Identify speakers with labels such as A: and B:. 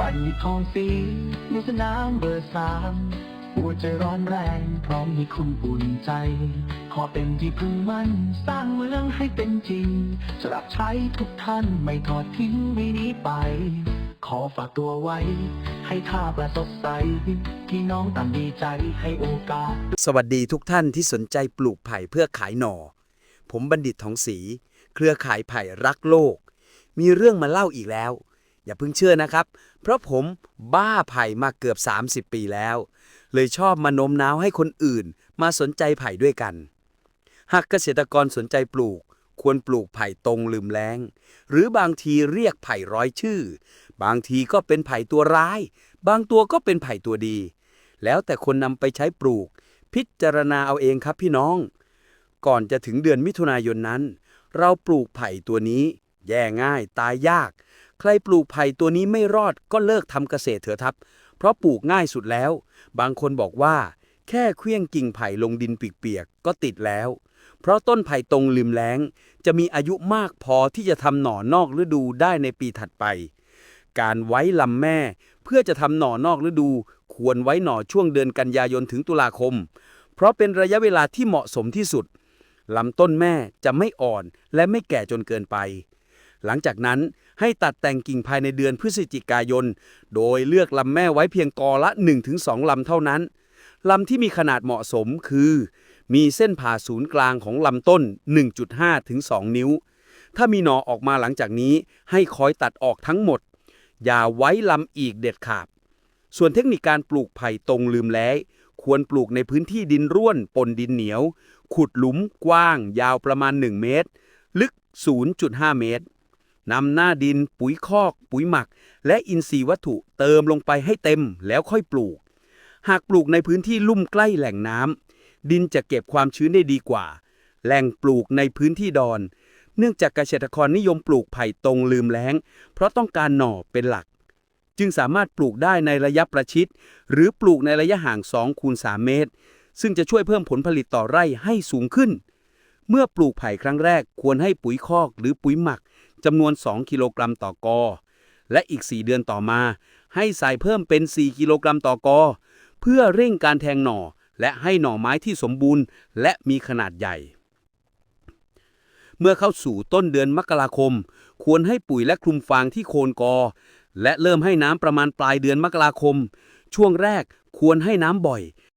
A: บันทองสีในสนามเบอร์สามหัวใจร้อนแรง พร้อมให้คุณอุ่นใจ ขอเป็นที่พึ่งมันสร้างเมืองให้เป็นจริงจะรับใช้ทุกท่านไม่ทอดทิ้งไม่หนีไป ขอฝากตัวไว้ ให้ท่าประสดใสพี่น้องต่างดีใจให้โอกาส
B: สวัสดีทุกท่านที่สนใจปลูกไผ่เพื่อขายหน่อ ผมบัณฑิตทองศรีเครือข่ายไผ่รักโลก มีเรื่องมาเล่าอีกแล้ว อย่าเพิ่งเชื่อนะครับ เพราะผมบ้าไผ่มาเกือบ 30 ปีแล้ว เลยชอบมาโน้มน้าวให้คนอื่น มาสนใจไผ่ด้วยกัน หากเกษตรกรสนใจปลูก ควรปลูกไผ่ตรงลืมแล้ง หรือบางทีเรียกไผ่ร้อยชื่อ บางทีก็เป็นไผ่ตัวร้าย บางตัวก็เป็นไผ่ตัวดี แล้วแต่คนนำไปใช้ปลูก พิจารณาเอาเองครับพี่น้อง ก่อนจะถึงเดือนมิถุนายนนั้น เราปลูกไผ่ตัวนี้ แย่ง่ายตายยาก ใครปลูกไผ่ตัวนี้ไม่รอดก็เลิกทำเกษตรเถอะครับ เพราะปลูกง่ายสุดแล้ว บางคนบอกว่า แค่เคลี้ยงกิ่งไผ่ลงดินเปียกๆก็ติดแล้ว เพราะต้นไผ่ตรงริมแล้ง จะมีอายุมากพอที่จะทำหน่อนอกฤดูได้ในปีถัดไป การไว้ลำแม่ เพื่อจะทำหน่อนอกฤดู ควรไว้หน่อช่วงเดือนกันยายนถึงตุลาคม เพราะเป็นระยะเวลาที่เหมาะสมที่สุดลำต้นแม่จะไม่อ่อนและไม่แก่จนเกินไป หลังจากนั้นให้ตัดแต่งกิ่งภายในเดือนพฤศจิกายน โดยเลือกลำแม่ไว้เพียงกอละ 1-2 ลำเท่านั้น ลำที่มีขนาดเหมาะสมคือ มีเส้นผ่าศูนย์กลางของลำต้น 1.5ถึง2นิ้ว ถ้ามีหนอออกมาหลังจากนี้ให้คอยตัดออกทั้งหมด อย่าไว้ลำอีกเด็ดขาด ส่วนเทคนิคการปลูกไผ่ตรงลืมแล้งควรปลูกในพื้นที่ดินร่วนปนดินเหนียว ขุดหลุมกว้าง ยาวประมาณ 1 เมตร ลึก 0.5 เมตร นำหน้าดิน ปุ๋ยคอก ปุ๋ยหมัก และอินทรีย์วัตถุเติมลงไปให้เต็มแล้วค่อยปลูก หากปลูกในพื้นที่ลุ่มใกล้แหล่งน้ำดินจะเก็บความชื้นได้ดีกว่า แหล่งปลูกในพื้นที่ดอน เนื่องจากเกษตรกรนิยมปลูกไผ่ตรงลืมแล้ง เพราะต้องการหน่อเป็นหลัก จึงสามารถปลูกได้ในระยะประชิด หรือปลูกในระยะห่าง2คูณ3เมตร ซึ่งจะช่วยเพิ่มผลผลิตต่อไร่ให้สูงขึ้น เมื่อปลูกไผ่ครั้งแรกควรให้ปุ๋ยคอกหรือปุ๋ยหมัก จำนวน 2 กิโลกรัมต่อกอ และอีก 4 เดือนต่อมา ให้ใส่เพิ่มเป็น 4 กิโลกรัมต่อกอ เพื่อเร่งการแทงหน่อ และให้หน่อไม้ที่สมบูรณ์ และมีขนาดใหญ่ เมื่อเข้าสู่ต้นเดือนมกราคม ควรให้ปุ๋ยและคลุมฟางที่โคนกอ และเริ่มให้น้ำประมาณปลายเดือนมกราคม ช่วงแรกควรให้น้ำบ่อย